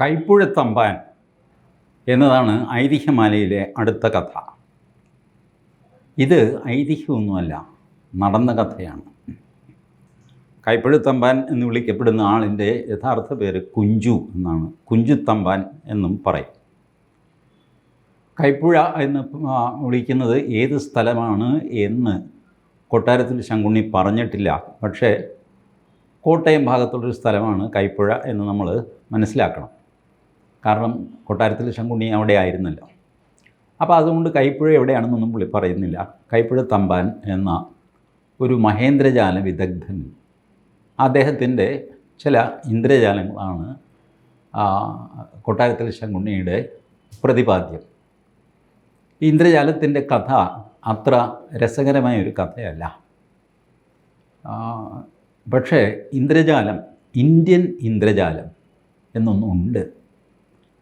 കൈപ്പുഴത്തമ്പാൻ എന്നതാണ് ഐതിഹ്യമാലയിലെ അടുത്ത കഥ. ഇത് ഐതിഹ്യമൊന്നുമല്ല നടന്ന കഥയാണ്. കൈപ്പുഴത്തമ്പാൻ എന്ന് വിളിക്കപ്പെടുന്ന ആളിന്റെ യഥാർത്ഥ പേര് കുഞ്ചു എന്നാണ്. കുഞ്ചുത്തമ്പാൻ എന്നും പറയും. കൈപ്പുഴ എന്ന് വിളിക്കുന്നത് ഏത് സ്ഥലമാണ് എന്ന് കൊട്ടാരത്തിൽ ശങ്കുണ്ണി പറഞ്ഞിട്ടില്ല. പക്ഷേ കോട്ടയം ഭാഗത്തുള്ളൊരു സ്ഥലമാണ് കൈപ്പുഴ എന്ന് നമ്മൾ മനസ്സിലാക്കണം. കാരണം കൊട്ടാരത്തിൽ ശങ്കുണ്ണി അവിടെ ആയിരുന്നല്ലോ. അപ്പോൾ അതുകൊണ്ട് കൈപ്പുഴ എവിടെയാണെന്നൊന്നും പുള്ളി പറയുന്നില്ല. കൈപ്പുഴ തമ്പാൻ എന്ന ഒരു മഹേന്ദ്രജാല വിദഗ്ധൻ. അദ്ദേഹത്തിന്റെ ചില ഇന്ദ്രജാലങ്ങളാണ് കൊട്ടാരത്തിൽ ശങ്കുണ്ണിയുടെ പ്രതിപാദ്യം. ഇന്ദ്രജാലത്തിന്റെ കഥ അത്ര രസകരമായ ഒരു കഥയല്ല. പക്ഷേ ഇന്ദ്രജാലം ഇന്ത്യൻ ഇന്ദ്രജാലം എന്നൊന്നുണ്ട്.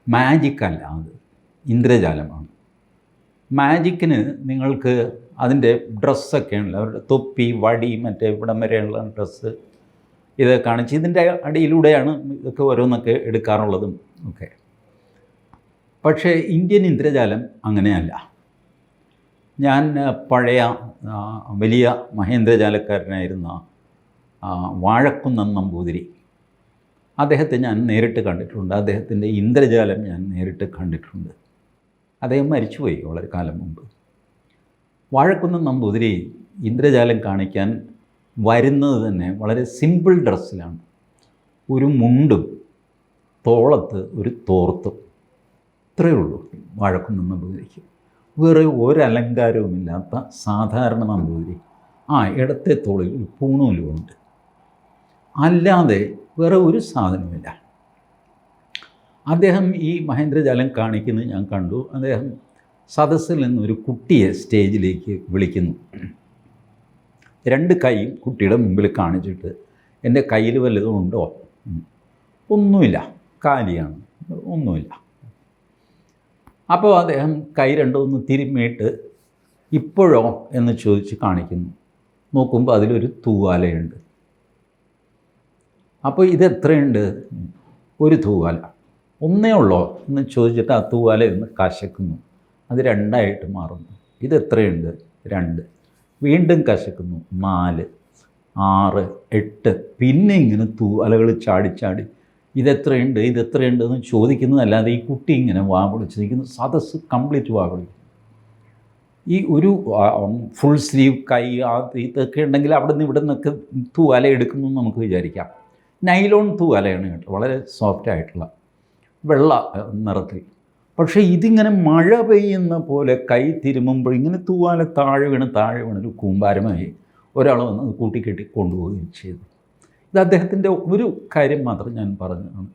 മാജിക് അല്ല അത്. ഇന്ദ്രജാലമാണ് മാജിക്കിന് നിങ്ങൾക്ക് അതിന്റെ ഡ്രസ്സൊക്കെ ഉണ്ട് അവരുടെ തൊപ്പി വടി മറ്റേ ഇവിടം വരെയുള്ള ഡ്രസ്സ് ഇത് കാണിച്ച് ഇതിന്റെ അടിയിലൂടെയാണ് ഇതൊക്കെ ഓരോന്നൊക്കെ എടുക്കാറുള്ളതും ഒക്കെ. പക്ഷേ ഇന്ത്യൻ ഇന്ദ്രജാലം അങ്ങനെയല്ല. ഞാൻ പഴയ വലിയ മഹേന്ദ്രജാലക്കാരനായിരുന്ന വാഴക്കുന്നം നമ്പൂതിരി അദ്ദേഹത്തെ ഞാൻ നേരിട്ട് കണ്ടിട്ടുണ്ട്. അദ്ദേഹത്തിന്റെ ഇന്ദ്രജാലം ഞാൻ നേരിട്ട് കണ്ടിട്ടുണ്ട്. അദ്ദേഹം മരിച്ചുപോയി വളരെ കാലം മുമ്പ്. വാഴക്കുന്നം നമ്പൂതിരി ഇന്ദ്രജാലം കാണിക്കാൻ വരുന്നത് തന്നെ വളരെ സിമ്പിൾ ഡ്രസ്സിലാണ്. ഒരു മുണ്ടും തോളത്ത് ഒരു തോർത്തും. ഇത്രയേ ഉള്ളൂ വാഴക്കുന്നം നമ്പൂതിരിക്ക്. വേറെ ഒരലങ്കാരവുമില്ലാത്ത സാധാരണ നമ്പൂതിരി. ആ ഇടത്തെ തോളിൽ ഒരു പൂണൂലുമുണ്ട് അല്ലാതെ വേറെ ഒരു സാധനമില്ല അദ്ദേഹം ഈ മഹേന്ദ്രജാലം കാണിക്കുന്നത് ഞാൻ കണ്ടു. അദ്ദേഹം സദസ്സിൽ നിന്ന് ഒരു കുട്ടിയെ സ്റ്റേജിലേക്ക് വിളിക്കുന്നു. രണ്ട് കൈയും കുട്ടിയുടെ മുമ്പിൽ കാണിച്ചിട്ട് എന്റെ കയ്യിൽ വല്ലതും ഉണ്ടോ? ഒന്നുമില്ല. കാലിയാണ്. ഒന്നുമില്ല. അപ്പോൾ അദ്ദേഹം കൈ രണ്ടൊന്ന് തിരുമ്മിയിട്ട് ഇപ്പോഴോ? എന്ന് ചോദിച്ച് കാണിക്കുന്നു. നോക്കുമ്പോൾ അതിലൊരു തൂവാലയുണ്ട്. അപ്പോൾ ഇത് എത്രയുണ്ട് ഒരു തൂവാല. ഒന്നേ ഉള്ളോ എന്ന് ചോദിച്ചിട്ട് ആ തൂവാല ഇന്ന് കശക്കുന്നു. അത് രണ്ടായിട്ട് മാറുന്നു. ഇത് എത്രയുണ്ട് രണ്ട്. വീണ്ടും കശക്കുന്നു. നാല്. ആറ്. എട്ട്. പിന്നെ ഇങ്ങനെ തൂവാലകൾ ചാടി ചാടി. ഇതെത്രയുണ്ട്? ഇതെത്രയുണ്ട് എന്ന് ചോദിക്കുന്നതല്ലാതെ ഈ കുട്ടി ഇങ്ങനെ വാ പൊളിച്ച് നിൽക്കുന്നു. സദസ്സ് കംപ്ലീറ്റ് വാ ഈ ഒരു ഫുൾ സ്ലീവ് കൈ ആ ഇതൊക്കെ ഉണ്ടെങ്കിൽ അവിടെ നിന്ന് ഇവിടെ നിന്നൊക്കെ തൂവാല എടുക്കുന്നു നമുക്ക് വിചാരിക്കാം. നൈലോൺ തൂവലയാണ് കേട്ടോ വളരെ സോഫ്റ്റ് ആയിട്ടുള്ള വെള്ള നിറത്തിൽ. പക്ഷേ ഇതിങ്ങനെ മഴ പെയ്യുന്ന പോലെ കൈ തിരുമുമ്പോൾ ഇങ്ങനെ തൂവാല താഴെ വീണ് താഴെ വീണ് ഒരു കൂമ്പാരമായി ഒരാൾ വന്ന് കൂട്ടിക്കെട്ടി കൊണ്ടുപോവുകയും ചെയ്തു. ഇത് അദ്ദേഹത്തിന്റെ ഒരു കാര്യം മാത്രം ഞാൻ പറഞ്ഞതാണ്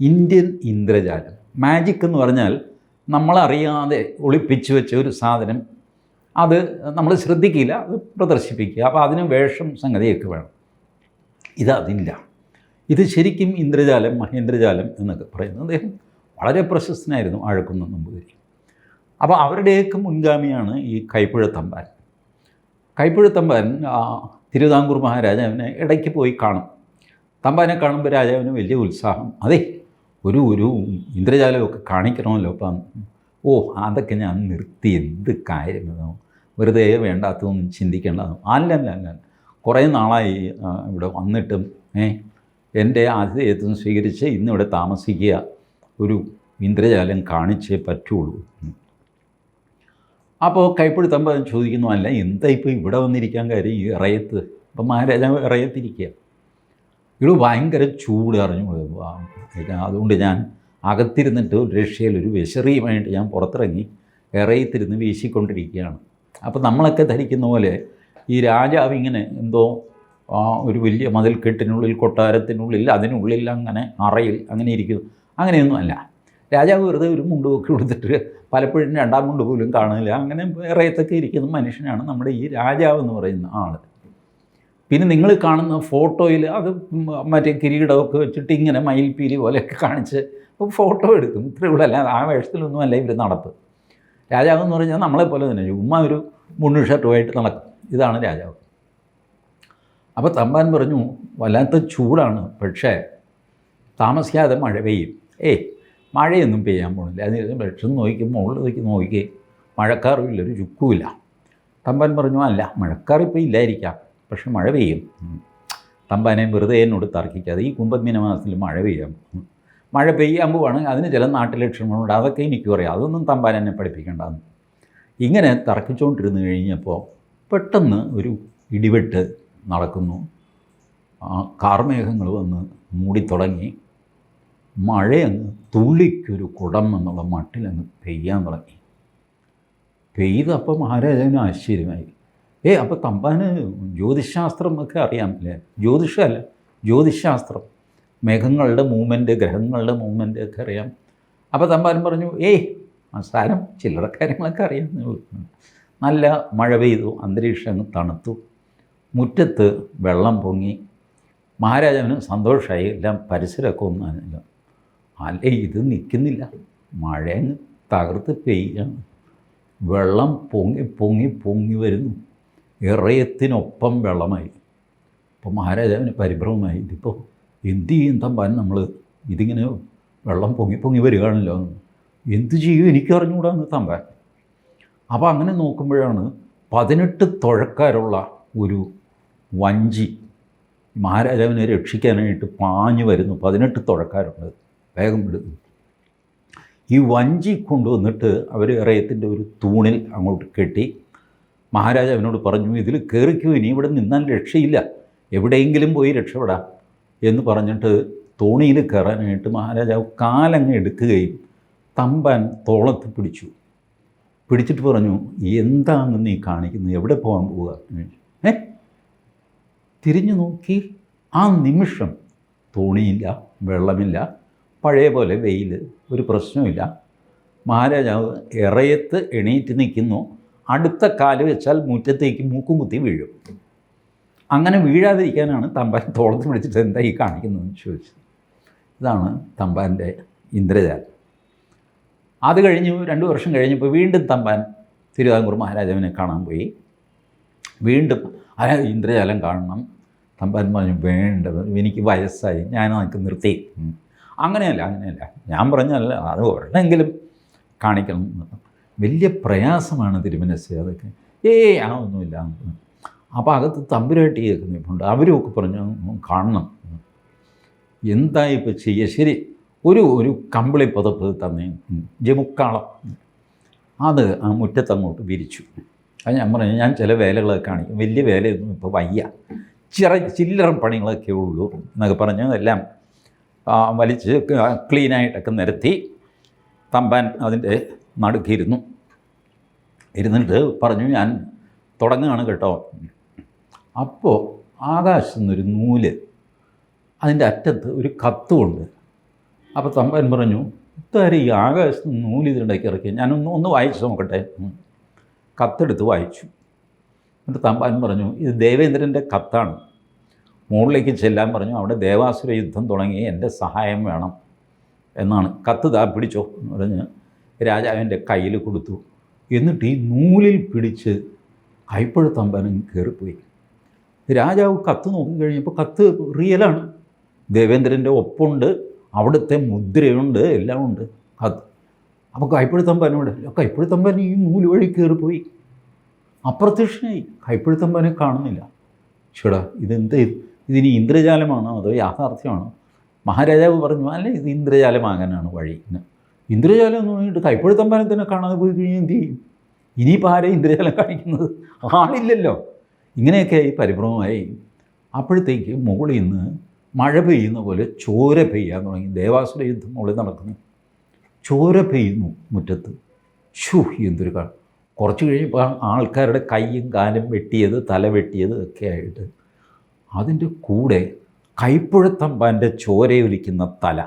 ഇന്ത്യൻ ഇന്ദ്രജാലം മാജിക് എന്ന് പറഞ്ഞാൽ നമ്മളറിയാതെ ഒളിപ്പിച്ചു വെച്ച ഒരു സാധനം. അത് നമ്മൾ ശ്രദ്ധിക്കില്ല അത് പ്രദർശിപ്പിക്കുക. അപ്പോൾ അതിന് വേഷം സംഗതിയൊക്കെ വേണം. ഇതതില്ല ഇത് ശരിക്കും ഇന്ദ്രജാലം മഹേന്ദ്രജാലം എന്നൊക്കെ പറയുന്നത് അദ്ദേഹം വളരെ പ്രശസ്തനായിരുന്നു ആഴക്കുന്ന നമ്പൂതിരി. അപ്പോൾ അവരുടെയൊക്കെ മുൻഗാമിയാണ് ഈ കൈപ്പുഴത്തമ്പാൻ കൈപ്പുഴത്തമ്പാൻ തിരുവിതാംകൂർ മഹാരാജാവിനെ ഇടയ്ക്ക് പോയി കാണും. തമ്പാനെ കാണുമ്പോൾ രാജാവിന് വലിയ ഉത്സാഹം. അതെ ഒരു ഒരു ഇന്ദ്രജാലമൊക്കെ കാണിക്കണമല്ലോ അപ്പം ഓ അതൊക്കെ ഞാൻ നിർത്തി. എന്ത് കാര്യമെന്നോ വെറുതെ വേണ്ടാത്തതൊന്നും ചിന്തിക്കേണ്ടതാണ് അല്ല അല്ല അല്ല. കുറേ നാളായി ഇവിടെ വന്നിട്ടും ഏ എന്റെ ആതിഥേയത്വം സ്വീകരിച്ച് ഇന്നിവിടെ താമസിക്കുക ഒരു ഇന്ദ്രജാലം കാണിച്ചേ പറ്റുള്ളൂ. അപ്പോൾ കൈപ്പിടുത്തമ്പോൾ ചോദിക്കുന്നു അല്ല എന്താ ഇപ്പോൾ ഇവിടെ വന്നിരിക്കാൻ കാര്യം? ഈ ഇറയത്ത്? അപ്പം മഹാരാജാവ് ഇറയത്തിരിക്കുക. ഇവിടെ ഭയങ്കര ചൂട് അറിഞ്ഞു. അതുകൊണ്ട് ഞാൻ അകത്തിരുന്നിട്ട് ഒരു വിശറിയുമായിട്ട് ഞാൻ പുറത്തിറങ്ങി ഇറയത്തിരുന്ന് വീശിക്കൊണ്ടിരിക്കുകയാണ്. അപ്പോൾ നമ്മളൊക്കെ ധരിക്കുന്ന പോലെ ഈ രാജാവ് ഇങ്ങനെ എന്തോ ആ, ഒരു വലിയ മതിൽക്കെട്ടിനുള്ളിൽ കൊട്ടാരത്തിനുള്ളിൽ അതിനുള്ളിൽ അങ്ങനെ അറയിൽ അങ്ങനെ ഇരിക്കുന്നു. അങ്ങനെയൊന്നും അല്ല. രാജാവ് വെറുതെ ഒരു മുണ്ടുമൊക്കെ കൊടുത്തിട്ട് പലപ്പോഴും രണ്ടാം മുണ്ട് പോലും കാണില്ല അങ്ങനെ ഇറയത്തൊക്കെ ഇരിക്കുന്ന മനുഷ്യനാണ് നമ്മുടെ ഈ രാജാവ് എന്ന് പറയുന്ന ആൾ പിന്നെ നിങ്ങൾ കാണുന്ന ഫോട്ടോയിൽ അത് മറ്റേ കിരീടമൊക്കെ വെച്ചിട്ട് ഇങ്ങനെ മയിൽപ്പീലി പോലെയൊക്കെ കാണിച്ച് അപ്പോൾ ഫോട്ടോ എടുക്കും. ഇത്രയേ ഉള്ളൂ. അല്ല ആ വേഷത്തിലൊന്നും അല്ല ഇവർ നടപ്പ്. രാജാവ് എന്ന് പറഞ്ഞാൽ നമ്മളെപ്പോലെ തന്നെ ചുമ്മാ ഒരു മുണ്ണു ഷർട്ടുമായിട്ട് നടക്കും. ഇതാണ് രാജാവ്. അപ്പോൾ തമ്പാൻ പറഞ്ഞു വല്ലാത്ത ചൂടാണ് പക്ഷേ താമസിക്കാതെ മഴ പെയ്യും. ഏയ് മഴയൊന്നും പെയ്യാൻ പോണില്ല അതിന് വെളിച്ചം നോക്കി മുകളിലേക്ക് നോക്കി മഴക്കാറുമില്ല ഒരു ചുക്കുമില്ല. തമ്പാൻ പറഞ്ഞു അല്ല മഴക്കാർ ഇപ്പോൾ ഇല്ലായിരിക്കാം പക്ഷെ മഴ പെയ്യും. തമ്പാനെ വെറുതെ എന്നോട് തർക്കിക്കാതെ ഈ കുംഭമീന മാസത്തിൽ മഴ പെയ്യാം ഉം. മഴ പെയ്യാൻ പോവാണ് അതിന് ചില നാട്ടിലക്ഷണങ്ങളുണ്ട് അതൊക്കെ എനിക്കും അറിയാം അതൊന്നും തമ്പാൻ എന്നെ പഠിപ്പിക്കേണ്ടെന്ന്. ഇങ്ങനെ തർക്കിച്ചുകൊണ്ടിരുന്ന് കഴിഞ്ഞപ്പോൾ പെട്ടെന്ന് ഒരു ഇടിവെട്ട് നടക്കുന്നു. കാർമേഘങ്ങൾ വന്ന് മൂടിത്തുടങ്ങി. മഴയങ്ങ് തുള്ളിക്കൊരു കുടം എന്നുള്ള മട്ടിലങ്ങ് പെയ്യാൻ തുടങ്ങി. പെയ്തപ്പോൾ മഹാരാജാവിന് ആശ്ചര്യമായി. ഏ അപ്പോൾ തമ്പാന് ജ്യോതിശാസ്ത്രം ഒക്കെ അറിയാമല്ലേ ജ്യോതിഷമല്ല ജ്യോതിശാസ്ത്രം. മേഘങ്ങളുടെ മൂവ്മെന്റ് ഗ്രഹങ്ങളുടെ മൂവ്മെന്റ് ഒക്കെ അറിയാം. അപ്പോൾ തമ്പാൻ പറഞ്ഞു ഏയ് സാരം ചില്ലറ കാര്യങ്ങളൊക്കെ അറിയാം. നല്ല മഴ പെയ്തു അന്തരീക്ഷം തണുത്തു. മുറ്റത്ത് വെള്ളം പൊങ്ങി മഹാരാജാവിന് സന്തോഷമായി എല്ലാം പരിസരമൊക്കെ ഒന്നല്ല അല്ലേ ഇത് നിൽക്കുന്നില്ല. മഴ തകർത്ത് പെയ്യാണ്. വെള്ളം പൊങ്ങി പൊങ്ങി പൊങ്ങി വരുന്നു. ഇറയത്തിനൊപ്പം വെള്ളമായി. അപ്പോൾ മഹാരാജാവിന് പരിഭ്രമമായി. ഇതിപ്പോൾ എന്ത് ചെയ്യും തമ്പാൻ നമ്മൾ ഇതിങ്ങനെ വെള്ളം പൊങ്ങി പൊങ്ങി വരികയാണല്ലോ. എന്ത് ചെയ്യും എനിക്ക് അറിഞ്ഞുകൂടാന്ന് തമ്പാൻ. അപ്പോൾ അങ്ങനെ നോക്കുമ്പോഴാണ് പതിനെട്ട് തുഴക്കാരുള്ള ഒരു വഞ്ചി. മഹാരാജാവിനെ രക്ഷിക്കാനായിട്ട് പാഞ്ഞു വരുന്നു. പതിനെട്ട് തുഴക്കാരുണ്ട്. വേഗം വിടുന്നു. ഈ വഞ്ചി കൊണ്ടുവന്നിട്ട് അവർ ഇറയത്തിന്റെ ഒരു തൂണിൽ അങ്ങോട്ട് കെട്ടി മഹാരാജാവിനോട് പറഞ്ഞു ഇതിൽ കയറിക്കൂ ഇനി ഇവിടെ നിന്നാൽ രക്ഷയില്ല. എവിടെയെങ്കിലും പോയി രക്ഷപ്പെടാം. എന്ന് പറഞ്ഞിട്ട് തോണിയിൽ കയറാനായിട്ട് മഹാരാജാവ് കാലങ്ങ് എടുക്കുകയും തമ്പാൻ തോളത്ത് പിടിച്ചു. പിടിച്ചിട്ട് പറഞ്ഞു എന്താണ് നീ കാണിക്കുന്നത്? എവിടെ പോകാൻ പോവുക ഏ? തിരിഞ്ഞു നോക്കി. ആ നിമിഷം തോണിയില്ല വെള്ളമില്ല പഴയ പോലെ വെയിൽ ഒരു പ്രശ്നമില്ല മഹാരാജാവ് ഇറയത്ത് എണീറ്റ് നിൽക്കുന്നു. അടുത്ത കാൽ വെച്ചാൽ മുറ്റത്തേക്ക് മൂക്കും കുത്തി വീഴും. അങ്ങനെ വീഴാതിരിക്കാനാണ് തമ്പാൻ തോളത്ത് പിടിച്ചിട്ട് എന്താ ഈ കാണിക്കുന്നതെന്ന് ചോദിച്ചത്. ഇതാണ് തമ്പാന്റെ ഇന്ദ്രജാലം. അത് കഴിഞ്ഞു രണ്ട് വർഷം കഴിഞ്ഞപ്പോൾ വീണ്ടും തമ്പാൻ തിരുവിതാംകൂർ മഹാരാജാവിനെ കാണാൻ പോയി. വീണ്ടും ആ ഇന്ദ്രജാലം കാണണം. തമ്പാൻ പറഞ്ഞു വേണ്ട എനിക്ക് വയസ്സായി ഞാൻ എനിക്ക് നിർത്തി. അങ്ങനെയല്ല അങ്ങനെയല്ല. ഞാൻ പറഞ്ഞല്ല അത് ഒരെണ്ണെങ്കിലും കാണിക്കണം. വലിയ പ്രയാസമാണ് തിരുമനസ് അതൊക്കെ. ഏ ആ ഒന്നുമില്ല. അപ്പോൾ അകത്ത് തമ്പുരാട്ടി കേൾക്കുന്നുണ്ട്. നിൽപ്പുണ്ട് അവരുമൊക്കെ പറഞ്ഞു കാണണം. എന്താ ഇപ്പോൾ ചെയ്യുക ശരി ഒരു ഒരു കമ്പിളി പുതപ്പ് തന്നെ. ജമുക്കാളം. അത് ആ മുറ്റത്തങ്ങോട്ട് വിരിച്ചു. അത് ഞാൻ പറഞ്ഞു ഞാൻ ചില വേലകളൊക്കെ കാണിക്കും. വലിയ വേലയൊന്നും ഇപ്പോൾ വയ്യ. ചിറ ചില്ലറ പണികളൊക്കെ ഉള്ളൂ എന്നൊക്കെ പറഞ്ഞ് എല്ലാം വലിച്ച് ക്ലീനായിട്ടൊക്കെ നിരത്തി തമ്പാൻ അതിന്റെ നടുക്കിരുന്നു. ഇരുന്നിട്ട് പറഞ്ഞു ഞാൻ തുടങ്ങുകയാണ് കേട്ടോ. അപ്പോൾ ആകാശത്തു നിന്നൊരു നൂൽ അതിന്റെ അറ്റത്ത് ഒരു കത്തുമുണ്ട് അപ്പോൾ തമ്പാൻ പറഞ്ഞു ഇതാരും ഈ ആകാശത്ത് നൂൽ ഇതിനിടയ്ക്ക് ഇറക്കി. ഞാനൊന്ന് ഒന്ന് വായിച്ചു നോക്കട്ടെ. കത്തെടുത്ത് വായിച്ചു. എന്നിട്ട് തമ്പാൻ പറഞ്ഞു ഇത് ദേവേന്ദ്രന്റെ കത്താണ്. മുകളിലേക്ക് ചെല്ലാൻ പറഞ്ഞു അവിടെ ദേവാസുര യുദ്ധം തുടങ്ങി എന്റെ സഹായം വേണം എന്നാണ്. കത്ത് താ പിടിച്ചോ എന്ന് പറഞ്ഞ് രാജാവിന്റെ കയ്യിൽ കൊടുത്തു. എന്നിട്ട് ഈ നൂലിൽ പിടിച്ച് കൈപ്പഴ തമ്പാനും കയറിപ്പോയി. രാജാവ് കത്ത് നോക്കിക്കഴിഞ്ഞപ്പോൾ കത്ത് റിയലാണ്. ദേവേന്ദ്രന്റെ ഒപ്പുണ്ട് അവിടുത്തെ മുദ്രയുണ്ട് എല്ലാം ഉണ്ട് കത്ത് അപ്പോൾ കൈപ്പഴുത്തമ്പനോട് കൈപ്പഴുത്തമ്പൻ ഈ നൂൽ വഴി കയറിപ്പോയി. അപ്രത്യക്ഷനായി. കൈപ്പഴുത്തമ്പനെ കാണുന്നില്ല. ചേടാ ഇതെന്ത് ഇതിനി ഇന്ദ്രജാലമാണോ? അതോ യാഥാർത്ഥ്യമാണോ? മഹാരാജാവ് പറഞ്ഞു അല്ല ഇത് ഇന്ദ്രജാലമാകാനാണ് വഴി. എന്ന്. ഇന്ദ്രജാലം എന്ന് പറഞ്ഞിട്ട് കൈപ്പഴുത്തമ്പനെ തന്നെ കാണാതെ പോയി കഴിഞ്ഞാൽ എന്ത് ചെയ്യും? ഇനിയിപ്പോൾ ആരെയും ഇന്ദ്രജാലം കാണിക്കുന്നത്? ആളില്ലല്ലോ. ഇങ്ങനെയൊക്കെയായി പരിഭ്രമമായി. അപ്പോഴത്തേക്ക് മുകളിൽ നിന്ന് മഴ പെയ്യുന്ന പോലെ ചോര പെയ്യാൻ തുടങ്ങി. ദേവാസുര യുദ്ധം മുകളിൽ നടക്കുന്നു. ചോര പെയ്യുന്നു മുറ്റത്ത്. ഷൂ എന്തൊരു കാ കുറച്ച് കഴിഞ്ഞപ്പോൾ ആൾക്കാരുടെ കൈയും കാലും വെട്ടിയത് തല വെട്ടിയത് ഒക്കെ ആയിട്ട് അതിന്റെ കൂടെ കൈപ്പുഴത്തമ്പാന്റെ ചോരയൊലിക്കുന്ന തല.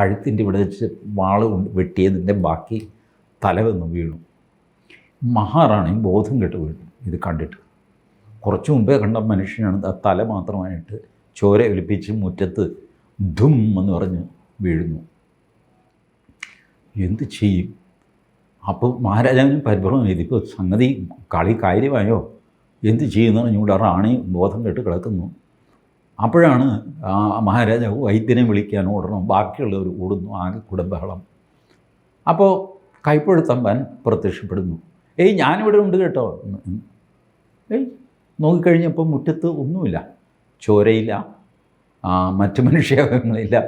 കഴുത്തിന്റെ ഇവിടെ വെച്ച് വാൾ വെട്ടിയതിന്റെ ബാക്കി തല വന്ന് വീണു. മഹാറാണി ബോധം കെട്ട് വീണു ഇത് കണ്ടിട്ട്. കുറച്ച് മുമ്പേ കണ്ട മനുഷ്യനാണ് ആ തല മാത്രമായിട്ട് ചോര ഒലിപ്പിച്ച് മുറ്റത്ത് ധും എന്ന് പറഞ്ഞ് വീഴുന്നു. എന്ത് ചെയ്യും? അപ്പോൾ മഹാരാജാവിന് പരിഭ്രമം ഇതിപ്പോൾ സംഗതി കളി കാര്യമായോ? എന്ത് ചെയ്യുന്നു ഞങ്ങളുടെ റാണി ബോധം കെട്ട് കിടക്കുന്നു. അപ്പോഴാണ് മഹാരാജാവ് വൈദ്യനെ വിളിക്കാൻ ഓടണം ബാക്കിയുള്ളവർ ഓടുന്നു ആകെ കുടുംബഹളം. അപ്പോൾ കൈപ്പഴുത്തമ്പൻ പ്രത്യക്ഷപ്പെടുന്നു. ഏയ് ഞാനിവിടെ ഉണ്ട് കേട്ടോ. ഏയ് നോക്കിക്കഴിഞ്ഞപ്പോൾ മുറ്റത്ത് ഒന്നുമില്ല. ചോരയില്ല. മറ്റു മനുഷ്യങ്ങളില്ല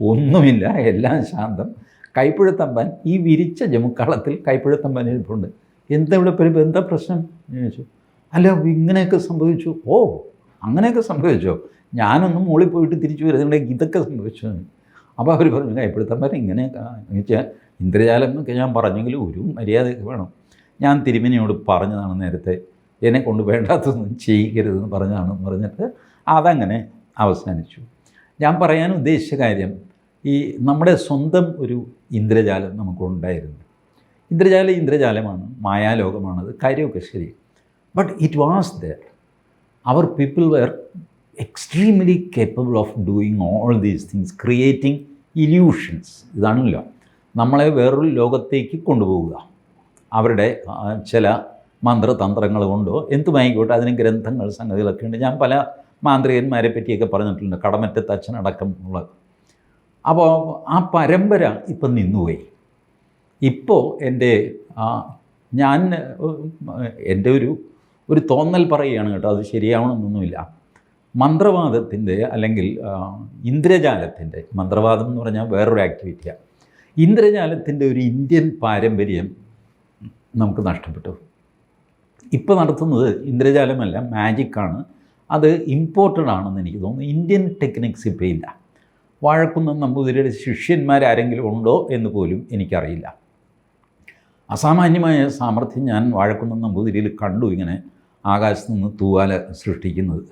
ഒന്നുമില്ല. എല്ലാം ശാന്തം. കൈപ്പഴുത്തമ്പൻ ഈ വിരിച്ച ജമുക്കളത്തിൽ കൈപ്പുഴത്തമ്പൻ ഇരിപ്പുണ്ട്. എന്താ ഇവിടെ പരിപ്പ് എന്താ പ്രശ്നം? ചോദിച്ചു അല്ല ഇങ്ങനെയൊക്കെ സംഭവിച്ചു? ഓ അങ്ങനെയൊക്കെ സംഭവിച്ചോ? ഞാനൊന്നും മുകളിൽ പോയിട്ട് തിരിച്ചു വരുന്നുണ്ടെങ്കിൽ ഇതൊക്കെ സംഭവിച്ചു? അപ്പോൾ അവർ പറഞ്ഞു ഇങ്ങനെയൊക്കെ എന്ന് വെച്ചാൽ ഇന്ദ്രജാലം എന്നൊക്കെ ഞാൻ പറഞ്ഞെങ്കിലും ഒരു മര്യാദയൊക്കെ വേണം. ഞാൻ തിരുമനിയോട് പറഞ്ഞതാണ് നേരത്തെ എന്നെ കൊണ്ട് വേണ്ടാത്തൊന്നും ചെയ്യിക്കരുതെന്ന് പറഞ്ഞതാണെന്ന് പറഞ്ഞിട്ട് അതങ്ങനെ അവസാനിച്ചു. ഞാൻ പറയാൻ ഉദ്ദേശിച്ച കാര്യം ഈ നമ്മുടെ സ്വന്തം ഒരു ഇന്ദ്രജാലം നമുക്കുണ്ടായിരുന്നു. ഇന്ദ്രജാലം ഇന്ദ്രജാലമാണ് മായാലോകമാണത് കാര്യമൊക്കെ ശരി. But it was there were people were extremely capable of doing all these things creating illusions ഇതാണല്ലോ. നമ്മളെ വേറൊരു ലോകത്തേക്ക് കൊണ്ടുപോവുക. അവരുടെ ചില മന്ത്രതന്ത്രങ്ങൾ കൊണ്ടോ എന്തുമായിക്കോട്ടെ അതിന് ഗ്രന്ഥങ്ങൾ സംഗതികളൊക്കെ ഉണ്ട്. ഞാൻ പല മാന്ത്രികന്മാരെ പറ്റിയൊക്കെ പറഞ്ഞിട്ടുണ്ട്. കടമറ്റത്ത് അച്ഛനടക്കം ഉള്ളത് അപ്പോൾ ആ പരമ്പര ഇപ്പം നിന്നുപോയി. ഇപ്പോൾ എന്റെ ഞാൻ എന്റെ ഒരു ഒരു തോന്നൽ പറയുകയാണ് കേട്ടോ അത് ശരിയാവണമെന്നൊന്നുമില്ല. മന്ത്രവാദത്തിന്റെ അല്ലെങ്കിൽ ഇന്ദ്രജാലത്തിന്റെ മന്ത്രവാദം എന്ന് പറഞ്ഞാൽ വേറൊരു ആക്ടിവിറ്റിയാണ് ഇന്ദ്രജാലത്തിന്റെ ഒരു ഇന്ത്യൻ പാരമ്പര്യം നമുക്ക് നഷ്ടപ്പെട്ടു. ഇപ്പോൾ നടത്തുന്നത് ഇന്ദ്രജാലമല്ല മാജിക്കാണ് അത് ഇമ്പോർട്ടഡ് ആണെന്ന് എനിക്ക് തോന്നുന്നു. ഇന്ത്യൻ ടെക്നിക്സ് ഇപ്പോൾ ഇല്ല. വാഴക്കുന്നം നമ്പൂതിരിയുടെ ശിഷ്യന്മാരാരെങ്കിലും ഉണ്ടോ എന്ന് പോലും എനിക്കറിയില്ല. അസാമാന്യമായ സാമർഥ്യം ഞാൻ വാഴക്കുന്നം നമ്പൂതിരിയിൽ കണ്ടു ഇങ്ങനെ ആകാശത്ത് നിന്ന് തൂവാല സൃഷ്ടിക്കുന്നത്.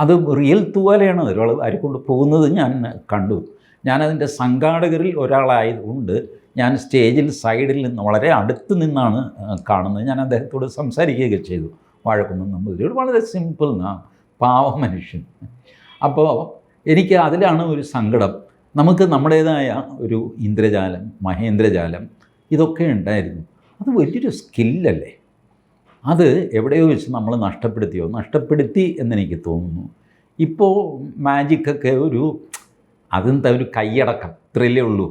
അത് റിയൽ തൂവാലയാണ്. ഒരാൾ ആരെക്കൊണ്ട് പോകുന്നത് ഞാൻ കണ്ടു. ഞാനതിന്റെ സംഘാടകരിൽ ഒരാളായതുകൊണ്ട് ഞാൻ സ്റ്റേജിൽ സൈഡിൽ നിന്ന് വളരെ അടുത്ത് നിന്നാണ് കാണുന്നത്. ഞാൻ അദ്ദേഹത്തോട് സംസാരിക്കുകയൊക്കെ ചെയ്തു. വാഴക്കുന്നം നമ്പൂതിരിയോട് വളരെ സിമ്പിൾ പാവ മനുഷ്യൻ. അപ്പോൾ എനിക്ക് അതിലാണ് ഒരു സങ്കടം. നമുക്ക് നമ്മുടേതായ ഒരു ഇന്ദ്രജാലം മഹേന്ദ്രജാലം ഇതൊക്കെ ഉണ്ടായിരുന്നു. അത് വലിയൊരു സ്കില്ലല്ലേ? അത് എവിടെയോ വെച്ച് നമ്മൾ നഷ്ടപ്പെടുത്തിയോ? നഷ്ടപ്പെടുത്തി എന്നെനിക്ക് തോന്നുന്നു. ഇപ്പോൾ മാജിക്കൊക്കെ ഒരു അതെന്താ ഒരു കൈയടക്കം ഇത്രയല്ലേ ഉള്ളൂ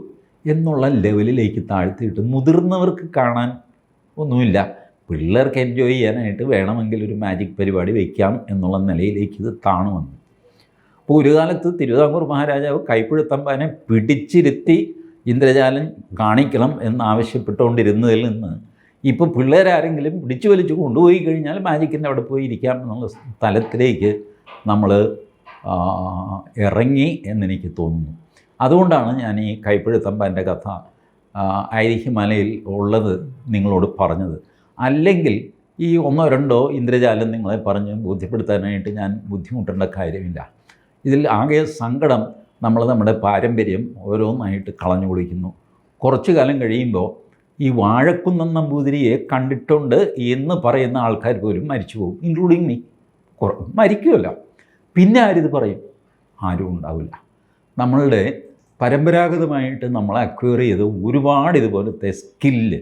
എന്നുള്ള ലെവലിലേക്ക് താഴ്ത്തിയിട്ട് മുതിർന്നവർക്ക് കാണാൻ ഒന്നുമില്ല. പിള്ളേർക്ക് എൻജോയ് ചെയ്യാനായിട്ട് വേണമെങ്കിൽ ഒരു മാജിക് പരിപാടി വയ്ക്കാം എന്നുള്ള നിലയിലേക്ക് ഇത് താണു വന്നു. അപ്പോൾ ഒരു കാലത്ത് തിരുവിതാംകൂർ മഹാരാജാവ് കൈപ്പുഴത്തമ്പാനെ പിടിച്ചിരുത്തി ഇന്ദ്രജാലം കാണിക്കണം എന്നാവശ്യപ്പെട്ടുകൊണ്ടിരുന്നതിൽ നിന്ന് ഇപ്പോൾ പിള്ളേരാരെങ്കിലും പിടിച്ചു വലിച്ചു കൊണ്ടുപോയി കഴിഞ്ഞാൽ മാജിക്കിന്റെ അവിടെ പോയി ഇരിക്കാം എന്നുള്ള തലത്തിലേക്ക് നമ്മൾ ഇറങ്ങി എന്നെനിക്ക് തോന്നുന്നു. അതുകൊണ്ടാണ് ഞാൻ ഈ കൈപ്പഴുത്തമ്പാന്റെ കഥ ഐതിഹ്യമലയിൽ ഉള്ളത് നിങ്ങളോട് പറഞ്ഞത്. അല്ലെങ്കിൽ ഈ ഒന്നോ രണ്ടോ ഇന്ദ്രജാലം നിങ്ങളെ പറഞ്ഞ് ബോധ്യപ്പെടുത്താനായിട്ട് ഞാൻ ബുദ്ധിമുട്ടേണ്ട കാര്യമില്ല. ഇതിൽ ആകെ സങ്കടം നമ്മൾ നമ്മുടെ പാരമ്പര്യം ഓരോന്നായിട്ട് കളഞ്ഞു കുളിക്കുന്നു. കുറച്ചു കാലം കഴിയുമ്പോൾ ഈ വാഴക്കുന്നം നമ്പൂതിരിയെ കണ്ടിട്ടുണ്ട് എന്ന് പറയുന്ന ആൾക്കാർ പോലും മരിച്ചു പോകും ഇൻക്ലൂഡിങ് മീ മരിക്കുമല്ല പിന്നെ ആരിത് പറയും? ആരും ഉണ്ടാവില്ല. നമ്മളുടെ പരമ്പരാഗതമായിട്ട് നമ്മൾ അക്വയർ ചെയ്ത് ഒരുപാട് ഇതുപോലത്തെ skill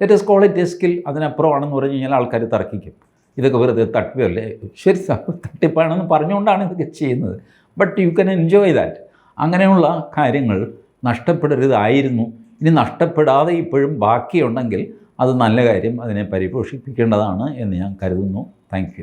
let's call it a skill അതിനപ്പുറമാണെന്ന് പറഞ്ഞു കഴിഞ്ഞാൽ ആൾക്കാർ തർക്കിക്കും. ഇതൊക്കെ വെറുതെ തട്ടിപ്പല്ലേ ശരി തട്ടിപ്പാണെന്ന് പറഞ്ഞുകൊണ്ടാണ് ഇതൊക്കെ ചെയ്യുന്നത്. But you can enjoy that അങ്ങനെയുള്ള കാര്യങ്ങൾ നഷ്ടപ്പെടരുതായിരുന്നു. ഇനി നഷ്ടപ്പെടാതെ ഇപ്പോഴും ബാക്കിയുണ്ടെങ്കിൽ അത് നല്ല കാര്യം അതിനെ പരിപോഷിപ്പിക്കേണ്ടതാണ് എന്ന് ഞാൻ കരുതുന്നു. താങ്ക്